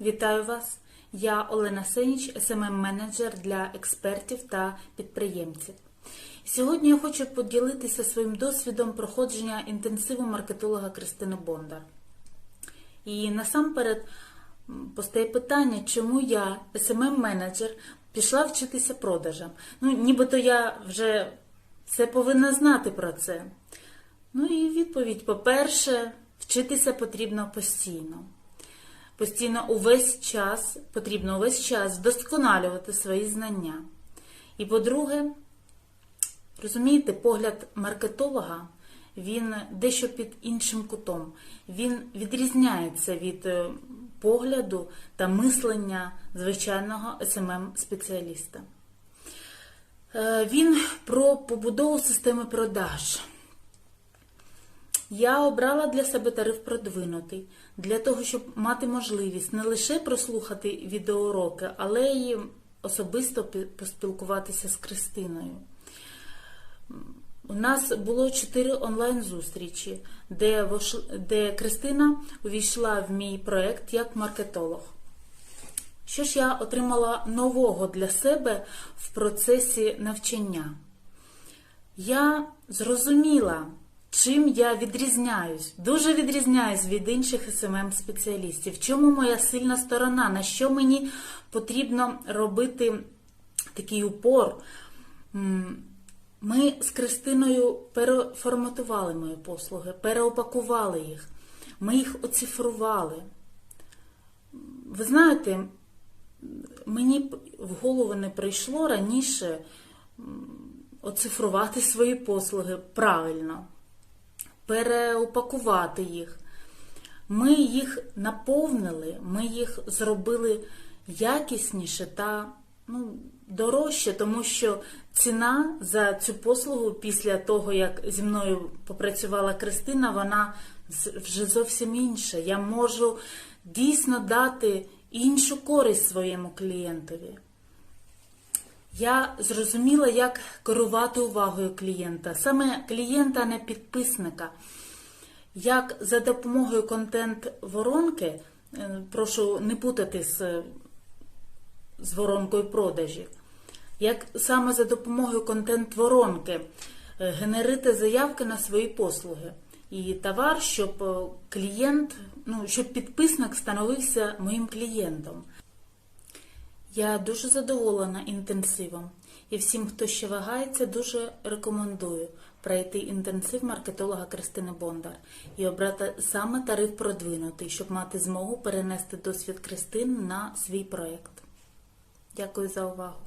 Вітаю вас! Я Олена Сеніч, СММ-менеджер для експертів та підприємців. Сьогодні я хочу поділитися своїм досвідом проходження інтенсиву маркетолога Кристини Бондар. І насамперед постає питання, чому я, СММ-менеджер, пішла вчитися продажам. Ну, нібито я вже все повинна знати про це. Ну і відповідь: по-перше, вчитися потрібно постійно. Постійно увесь час потрібно увесь час вдосконалювати свої знання. І по-друге, розумієте, погляд маркетолога він дещо під іншим кутом. Він відрізняється від е, погляду та мислення звичайного СММ-спеціаліста. Е, Він про побудову системи продаж. Я обрала для себе тариф продвинутий для того, щоб мати можливість не лише прослухати відеоуроки, але й особисто поспілкуватися з Кристиною. У нас було чотири онлайн-зустрічі, де, де Кристина увійшла в мій проект як маркетолог. Що ж я отримала нового для себе в процесі навчання? Я зрозуміла, чим я відрізняюсь, дуже відрізняюсь від інших СММ спеціалістів. В чому моя сильна сторона, на що мені потрібно робити такий упор. Ми з Кристиною переформатували мої послуги, переупакували їх, ми їх оцифрували. Ви знаєте, мені в голову не прийшло раніше оцифрувати свої послуги правильно, переупакувати їх. Ми їх наповнили, ми їх зробили якісніше та ну, дорожче, тому що ціна за цю послугу після того, як зі мною попрацювала Кристина, вона вже зовсім інша. Я можу дійсно дати іншу користь своєму клієнтові. Я зрозуміла, як керувати увагою клієнта, саме клієнта, а не підписника. Як за допомогою контент-воронки, е, прошу не путати з, з воронкою продажів, як саме за допомогою контент-воронки е, генерити заявки на свої послуги і товар, щоб е, клієнт, ну, щоб підписник становився моїм клієнтом. Я дуже задоволена інтенсивом. І всім, хто ще вагається, дуже рекомендую пройти інтенсив маркетолога Кристини Бондар і обрати саме тариф продвинутий, щоб мати змогу перенести досвід Кристин на свій проєкт. Дякую за увагу.